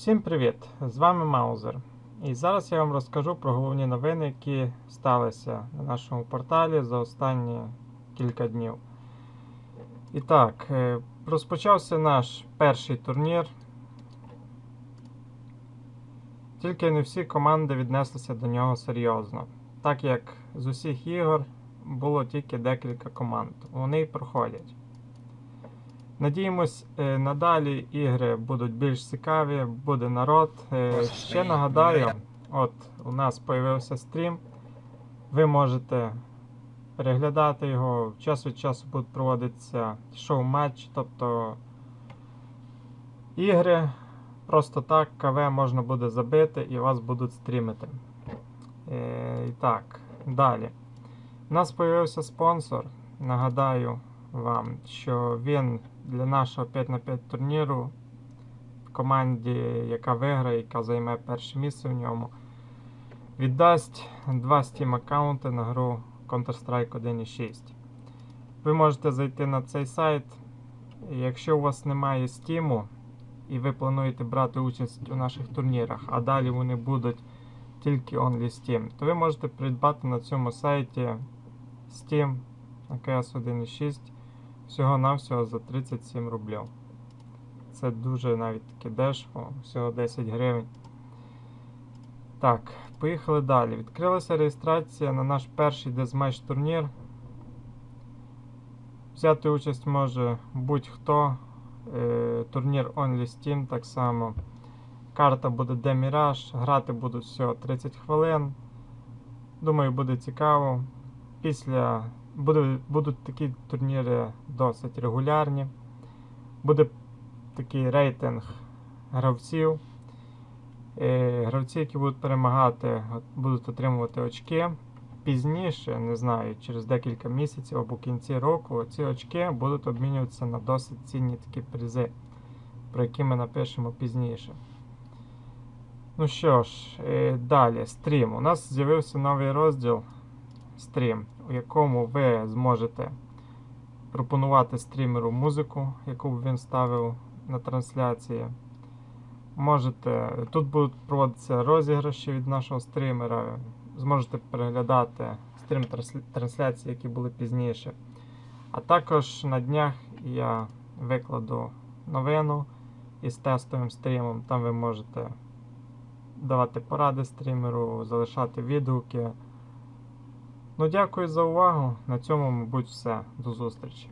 Всім привіт! З вами Маузер. І зараз я вам розкажу про головні новини, які сталися на нашому порталі за останні кілька днів. І так, е, розпочався наш перший турнір. Тільки не всі команди віднеслися до нього серйозно, так як з усіх ігор було тільки декілька команд. Вони й проходять. Надіємось, е, надалі ігри будуть більш цікаві, буде народ. Е, Ще нагадаю, от у нас появився стрім. Ви можете переглядати його. Час від часу будуть проводитися шоу-матч, тобто ігри. Просто так КВ можна буде забити і вас будуть стрімити. Е, і так, далі. У нас появився спонсор. Нагадаю вам, що він для нашого 5 на 5 турніру в команді, яка виграє, яка займе перше місце в ньому, віддасть два Steam аккаунти на гру Counter-Strike 1.6. Ви можете зайти на цей сайт. Якщо у вас немає Steam і ви плануєте брати участь у наших турнірах, а далі вони будуть тільки Only Steam, то ви можете придбати на цьому сайті Steam на CS 1.6 всього-навсього за 37 рублів. Це дуже навіть таке дешево, всього 10 гривень. Так, поїхали далі. Відкрилася реєстрація на наш перший дезматч турнір. Взяти участь може будь-хто. Е, турнір Only Steam так само. Карта буде Деміраж, грати будуть всього 30 хвилин. Думаю, буде цікаво. Після буде, будуть такі турніри досить регулярні. Буде такий рейтинг гравців. Е, Гравці, які будуть перемагати, будуть отримувати очки. Пізніше, не знаю, через декілька місяців або кінці року ці очки будуть обмінюватися на досить цінні такі призи, про які ми напишемо пізніше. Ну що ж, е, далі, стрім. У нас з'явився новий розділ стрім, у якому ви зможете пропонувати стрімеру музику, яку б він ставив на трансляції. Можете, тут будуть проводитися розіграші від нашого стрімера. Зможете переглядати стрім трансляції, які були пізніше. А також на днях я викладу новину із тестовим стрімом. Там ви можете давати поради стрімеру, залишати відгуки. Ну, дякую за увагу. На цьому, мабуть, все. До зустрічі.